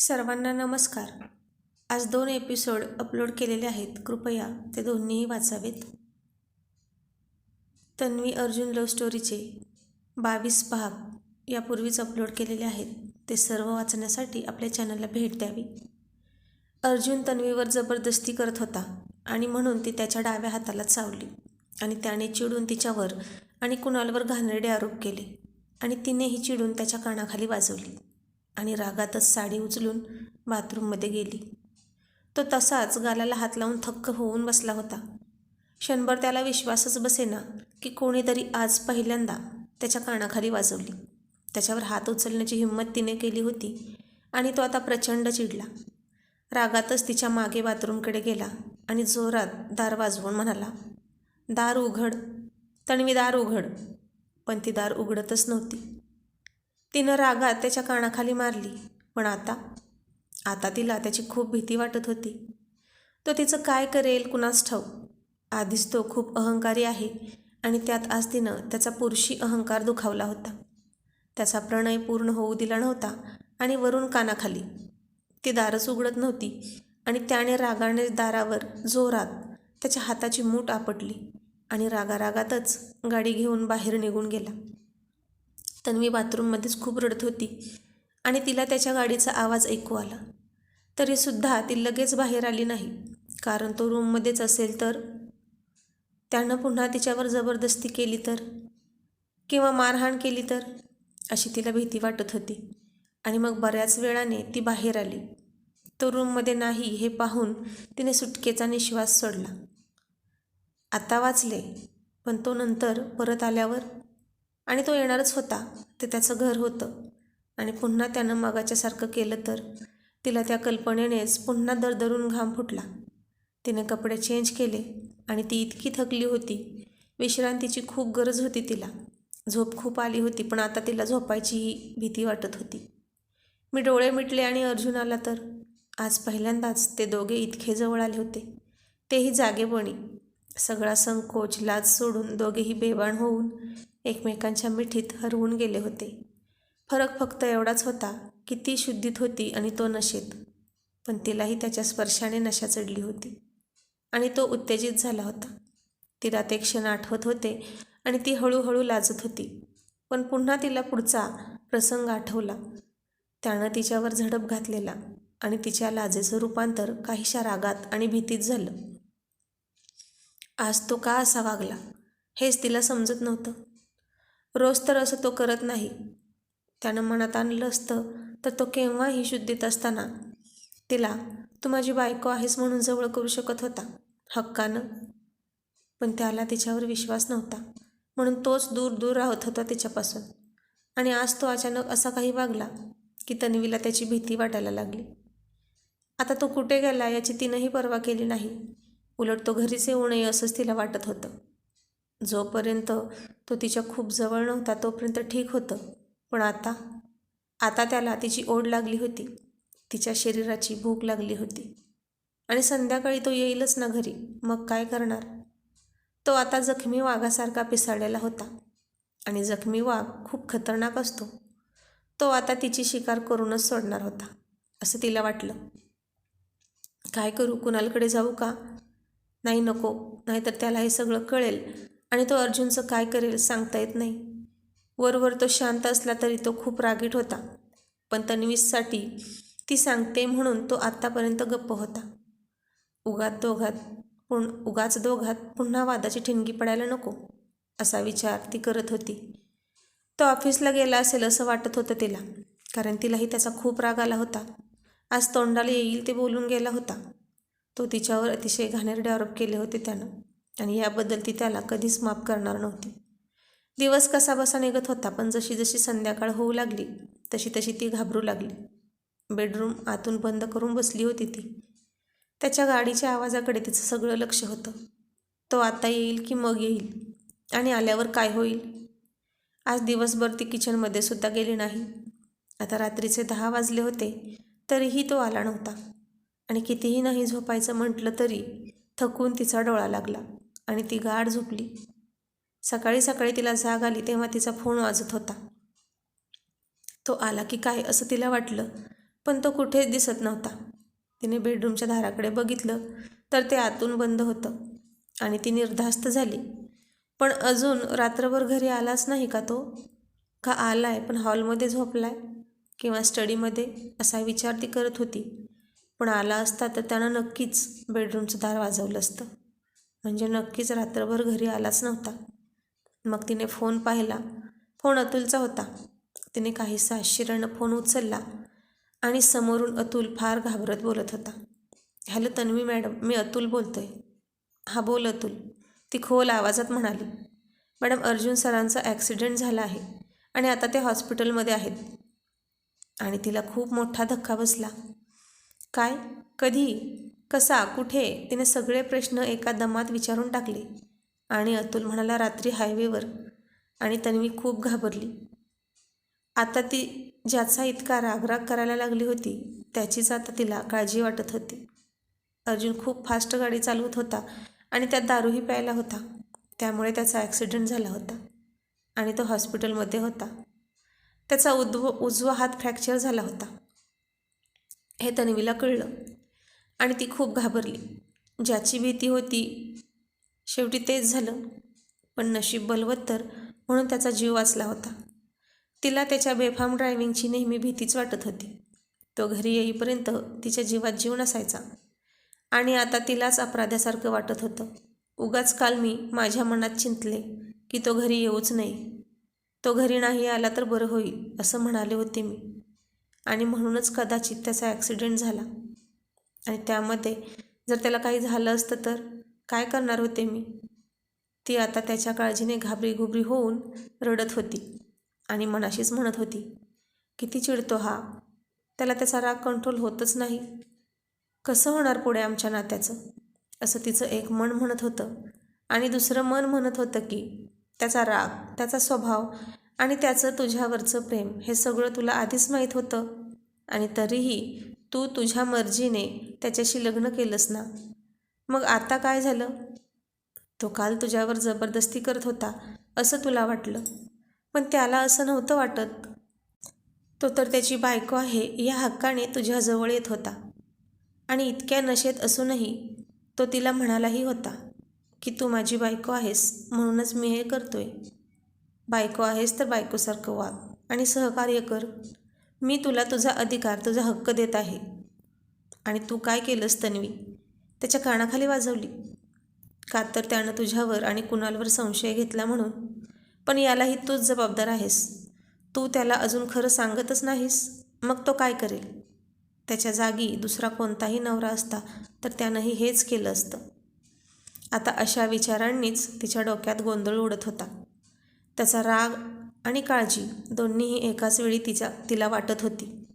सर्वांना नमस्कार. आज दोन एपिसोड अपलोड केलेले आहेत. कृपया ते दोन्हीही वाचावेत. तन्वी अर्जुन लव्ह स्टोरीचे बावीस भाग यापूर्वीच अपलोड केलेले आहेत. ते सर्व वाचण्यासाठी आपल्या चॅनलला भेट द्यावी. अर्जुन तन्वीवर जबरदस्ती करत होता आणि म्हणून ती त्याच्या डाव्या हाताला चावली आणि त्याने चिडून तिच्यावर आणि कुणालवर घाणेरडे आरोप केले आणि तिनेही चिडून त्याच्या कानाखाली वाजवली. आणि रागातच साडी उचलून बाथरूममध्ये गेली. तो तसाच गालाला हात लावून थक्क होऊन बसला होता. क्षणभर त्याला विश्वासच बसेना की कोणीतरी आज पहिल्यांदा त्याच्या कानाखाली वाजवली. त्याच्यावर हात उचलण्याची हिंमत तिने केली होती आणि तो आता प्रचंड चिडला. रागातच तिच्यामागे बाथरूमकडे गेला आणि जोरात दार वाजवून म्हणाला दार उघड. तणवी दार उघड. पण ती दार उघडतच नव्हती. तिनं रागात त्याच्या कानाखाली मारली. पण आता आता तिला त्याची खूप भीती वाटत होती. तो तिचं काय करेल कुणास ठाऊ आधीच तो खूप अहंकारी आहे आणि त्यात आज तिनं त्याचा पुरुषी अहंकार दुखावला होता. त्याचा प्रणय पूर्ण होऊ दिला नव्हता आणि वरून कानाखाली. ती दारच उघडत नव्हती आणि त्याने रागाने दारावर जोरात त्याच्या हाताची मूठ आपटली आणि रागारागातच गाडी घेऊन बाहेर निघून गेला. तन्वी बाथरूममध्येच खूप रडत होती आणि तिला त्याच्या गाडीचा आवाज ऐकू आला. तरीसुद्धा ती लगेच बाहेर आली नाही कारण तो रूममध्येच असेल तर? त्यानं पुन्हा तिच्यावर जबरदस्ती केली तर? किंवा मारहाण केली तर? अशी तिला भीती वाटत होती. आणि मग बऱ्याच वेळाने ती बाहेर आली. तो रूममध्ये नाही हे पाहून तिने सुटकेचा निश्वास सोडला. आता वाचले पण तो नंतर परत आल्यावर? आणि तो येणारच होता. ते त्याचं घर होतं. आणि पुन्हा त्यानं मागाच्यासारखं केलं तर? तिला त्या कल्पनेनेच पुन्हा दरदरून घाम फुटला. तिने कपडे चेंज केले आणि ती इतकी थकली होती. विश्रांतीची खूप गरज होती तिला. झोप खूप आली होती पण आता तिला झोपायचीही भीती वाटत होती. मी डोळे मिटले आणि अर्जुन आला तर? आज पहिल्यांदाच ते दोघे इतके जवळ आले होते. तेही जागेपणी सगळा संकोच लाज सोडून दोघेही बेभान होऊन एकमेकांच्या मिठीत हरवून गेले होते. फरक फक्त एवढाच होता की ती शुद्धीत होती आणि तो नशेत पण तिलाही त्याच्या स्पर्शाने नशा चढली होती. आणि तो उत्तेजित झाला होता. तिला ते क्षण आठवत होते आणि ती हळूहळू लाजत होती. पण पुन्हा तिला पुढचा प्रसंग आठवला. त्यानं तिच्यावर झडप घातलेला आणि तिच्या लाजेचं रूपांतर काहीशा रागात आणि भीतीत झालं. आज तो का असा वागला हेच तिला समजत नव्हतं. रोज तर असं तो करत नाही. त्यानं मनात आणलं असतं तर तो केव्हाही शुद्धीत असताना तिला तू माझी बायको आहेस म्हणून जवळ करू शकत होता हक्कानं पण त्याला तिच्यावर विश्वास नव्हता म्हणून तोच दूर दूर राहत होता तिच्यापासून. आणि आज तो अचानक असा काही वागला की तन्वीला त्याची भीती वाटायला लागली. आता तो कुठे गेला याची तिनंही पर्वा केली नाही. उलट तो घरीच येऊ नये असंच तिला वाटत होतं. जोपर्यंत तो तिच्या खूप जवळ नव्हता तोपर्यंत ठीक होतं. पण आता आता त्याला तिची ओढ लागली होती. तिच्या शरीराची भूक लागली होती. आणि संध्याकाळी तो येईलच ना घरी. मग काय करणार? तो आता जखमी वाघासारखा पिसाळलेला होता. आणि जखमी वाघ खूप खतरनाक असतो. तो आता तिची शिकार करूनच सोडणार होता असं तिला वाटलं. काय करू? कुणालकडे जाऊ का? नाही नको. नाहीतर त्याला हे सगळं कळेल. आणि तो अर्जुनचं काय करेल सांगता येत नाही. वरवर तो शांत असला तरी तो खूप रागीट होता. पण तन्वीससाठी ती सांगते म्हणून तो आत्तापर्यंत गप्प होता. उगात दोघात पुण उगाच दोघात पुन्हा वादाची ठिणगी पडायला नको असा विचार ती करत होती. तो ऑफिसला गेला असेल असं वाटत होतं तिला कारण तिलाही त्याचा खूप राग आला होता. आज तोंडाला येईल ते बोलून गेला होता. तो तिच्यावर अतिशय घाणेरडे आरोप केले होते त्यानं. आणि याबद्दल ती त्याला कधीच माफ करणार नव्हती. दिवस कसा बसा निघत होता पण जशी जशी संध्याकाळ होऊ लागली तशी तशी ती घाबरू लागली. बेडरूम आतून बंद करून बसली होती ती. त्याच्या गाडीच्या आवाजाकडे तिचं सगळं लक्ष होतं. तो आता येईल की मग येईल? आणि आल्यावर काय होईल? आज दिवसभर ती किचनमध्ये सुद्धा गेली नाही. आता रात्रीचे दहा वाजले होते तरीही तो आला नव्हता. आणि कितीही नाही झोपायचं म्हटलं तरी थकून तिचा डोळा लागला. आणि ती गाढ झोपली. सकाळी सकाळी तिला जाग आली तेव्हा तिचा फोन वाजत होता. तो आला की काय असं तिला वाटलं पण तो कुठेच दिसत नव्हता. तिने बेडरूमच्या दाराकडे बघितलं तर ते आतून बंद होतं आणि ती निर्धास्त झाली. पण अजून रात्रभर घरी आलाच नाही का तो? का आलाय पण हॉलमध्ये झोपलाय किंवा स्टडीमध्ये? असा विचार ती करत होती. पण आला असता तर त्यानं नक्कीच बेडरूमचं दार वाजवलं असतं. म्हणजे नक्कीच रात्रभर घरी आलाच नव्हता. मग तिने फोन पाहिला. फोन अतुलचा होता. तिने काहीसा आश्चर्यानं फोन उचलला आणि समोरून अतुल फार घाबरत बोलत होता. हॅलो तन्वी मॅडम मी अतुल बोलतोय. हा बोल अतुल. ती खोल आवाजात म्हणाली. मॅडम अर्जुन सरांचा ॲक्सिडेंट झाला आहे आणि आता ते हॉस्पिटलमध्ये आहेत. आणि तिला खूप मोठा धक्का बसला. काय? कधी? कसा कुठे? तिने सगळे प्रश्न एका दमात विचारून टाकले. आणि अतुल म्हणाला रात्री हायवेवर आणि तन्वी खूप घाबरली. आता ती ज्याचा इतका रागराग करायला लागली होती त्याचीच आता तिला काळजी वाटत होती. अर्जुन खूप फास्ट गाडी चालवत होता आणि त्यात दारूही प्यायला होता. त्यामुळे त्याचा ॲक्सिडेंट झाला होता. आणि तो हॉस्पिटलमध्ये होता. त्याचा उद्व उजवा हात फ्रॅक्चर झाला होता. हे तन्वीला कळलं. आणि ती खूप घाबरली. ज्याची भीती होती शेवटी तेच झालं. पण नशीब बलवत्तर म्हणून त्याचा जीव वाचला होता. तिला त्याच्या बेफाम ड्रायव्हिंगची नेहमी भीतीच वाटत होती. तो घरी येईपर्यंत तिच्या जीवात जीव नसायचा. आणि आता तिलाच अपराध्यासारखं वाटत होतं. उगाच काल मी माझ्या मनात चिंतले की तो घरी येऊच नाही. तो घरी नाही आला तर बरं होईल असं म्हणाले होते मी. आणि म्हणूनच कदाचित त्याचा ॲक्सिडेंट झाला. आणि त्यामध्ये जर त्याला काही झालं असतं तर काय करणार होते मी? ती आता त्याच्या काळजीने घाबरी घुबरी होऊन रडत होती आणि मनाशीच म्हणत होती किती चिडतो हा. त्याला त्याचा राग कंट्रोल होतच नाही. कसं होणार पुढे आमच्या नात्याचं? असं तिचं एक मन म्हणत होतं. आणि दुसरं मन म्हणत होतं की त्याचा राग त्याचा स्वभाव आणि त्याचं तुझ्यावरचं प्रेम हे सगळं तुला आधीच माहीत होतं आणि तरीही तू तुझ्या मर्जीने त्याच्याशी लग्न केलंस ना? मग आता काय झालं? तो काल तुझ्यावर जबरदस्ती करत होता असं तुला वाटलं. पण त्याला असं नव्हतं वाटत. तो तर त्याची बायको आहे या हक्काने तुझ्याजवळ येत होता. आणि इतक्या नशेत असूनही तो तिला म्हणालाही होता की तू माझी बायको आहेस म्हणूनच मी हे करतोय. बायको आहेस तर बायकोसारखं वाग आणि सहकार्य कर. मी तुला तुझा अधिकार तुझा हक्क देत आहे. आणि तू काय केलंस तन्वी? त्याच्या कानाखाली वाजवली. का तर त्यानं तुझ्यावर आणि कुणालवर संशय घेतला म्हणून? पण यालाही तूच जबाबदार आहेस. तू त्याला अजून खरं सांगतच नाहीस. मग तो काय करेल? त्याच्या जागी दुसरा कोणताही नवरा असता तर त्यानंही हेच केलं असतं. आता अशा विचारांनीच तिच्या डोक्यात गोंधळ उडत होता. त्याचा राग आणि काळजी दोन्हीही एकाच वेळी तिच्या तिला वाटत होती.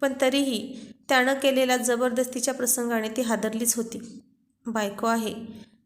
पण तरीही त्यानं केलेल्या जबरदस्तीच्या प्रसंगाने ती हादरलीच होती. बायको आहे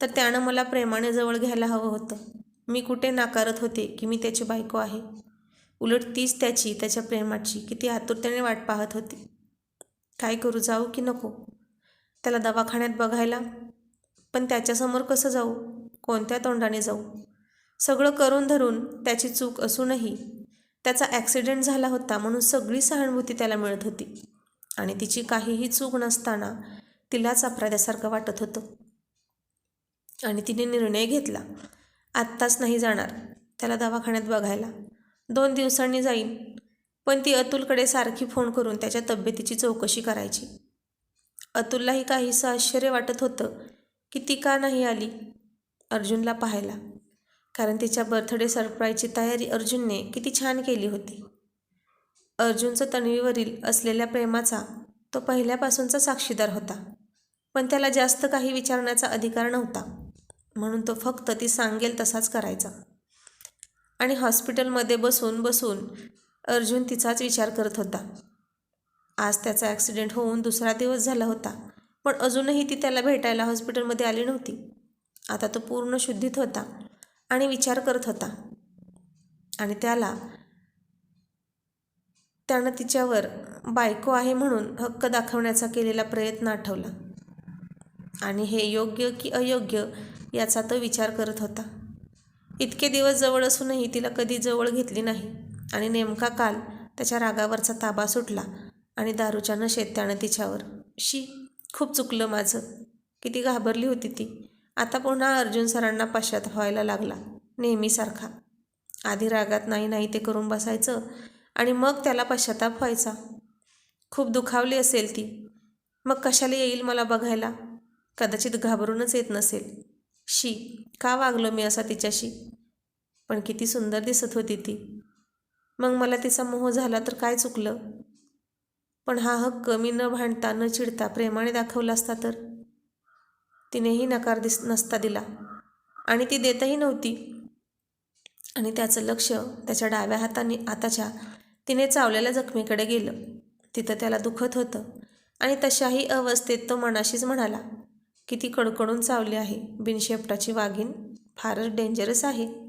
तर त्यानं मला प्रेमाने जवळ घ्यायला हवं होतं. मी कुठे नाकारत होते की मी त्याची बायको आहे? उलट तीच त्याची त्याच्या प्रेमाची किती आतुरतेने वाट पाहत होती. काय करू जाऊ की नको? त्याला दवाखान्यात बघायला? पण त्याच्यासमोर कसं जाऊ? कोणत्या तोंडाने जाऊ? सगळं करून धरून त्याची चूक असूनही त्याचा ॲक्सिडेंट झाला होता म्हणून सगळी सहानुभूती त्याला मिळत होती. आणि तिची काहीही चूक नसताना तिलाच अपराध्यासारखं वाटत होतं. आणि तिने निर्णय घेतला आत्ताच नाही जाणार त्याला दवाखान्यात बघायला. दोन दिवसांनी जाईन पण ती अतुलकडे सारखी फोन करून त्याच्या तब्येतीची चौकशी करायची. अतुललाही काहीसं आश्चर्य वाटत होतं की ती का नाही आली? अर्जुनला पाहायला. कारण तिच्या बर्थडे सरप्राईजची तयारी अर्जुनने किती छान केली होती. अर्जुनचं तन्वीवरील असलेल्या प्रेमाचा तो पहिल्यापासूनचा साक्षीदार होता पण त्याला जास्त काही विचारण्याचा अधिकार नव्हता म्हणून तो फक्त ती सांगेल तसाच करायचा. आणि हॉस्पिटलमध्ये बसून बसून अर्जुन तिचाच विचार करत होता. आज त्याचा ॲक्सिडेंट होऊन दुसरा दिवस झाला होता पण अजूनही ती त्याला भेटायला हॉस्पिटलमध्ये आली नव्हती. आता तो पूर्ण शुद्धीत होता. आणि विचार करत होता. आणि त्याला त्यानं तिच्यावर बायको आहे म्हणून हक्क दाखवण्याचा केलेला प्रयत्न आठवला. आणि हे योग्य की अयोग्य याचा तो विचार करत होता. इतके दिवस जवळ असूनही तिला कधी जवळ घेतली नाही. आणि नेमका काल त्याच्या रागावरचा ताबा सुटला आणि दारूच्या नशेत त्यानं तिच्यावर शी खूप चुकलं माझं. किती घाबरली होती ती. आता पुन्हा अर्जुन सरांना पश्चात व्हायला लागला नेहमीसारखा. आधी रागात नाही नाही ते करून बसायचं आणि मग त्याला पश्चाताप व्हायचा. खूप दुखावली असेल ती. मग कशाला येईल मला बघायला? कदाचित घाबरूनच येत नसेल. शी का वागलो मी असा तिच्याशी? पण किती सुंदर दिसत होती ती. मग मला तिचा मोह झाला तर काय चुकलं? पण हा हक्क मी न भांडता न चिडता प्रेमाने दाखवला असता तर? तिनेही नकार दिस नसता दिला. आणि ती देतही नव्हती. आणि त्याचं लक्ष त्याच्या डाव्या हाताने आताच्या तिने चावलेल्या जखमीकडे गेलं. तिथं त्याला दुखत होतं. आणि तशाही अवस्थेत तो मनाशीच म्हणाला किती कडकडून चावली आहे. बिनशेपटाची वाघीण फारच डेंजरस आहे.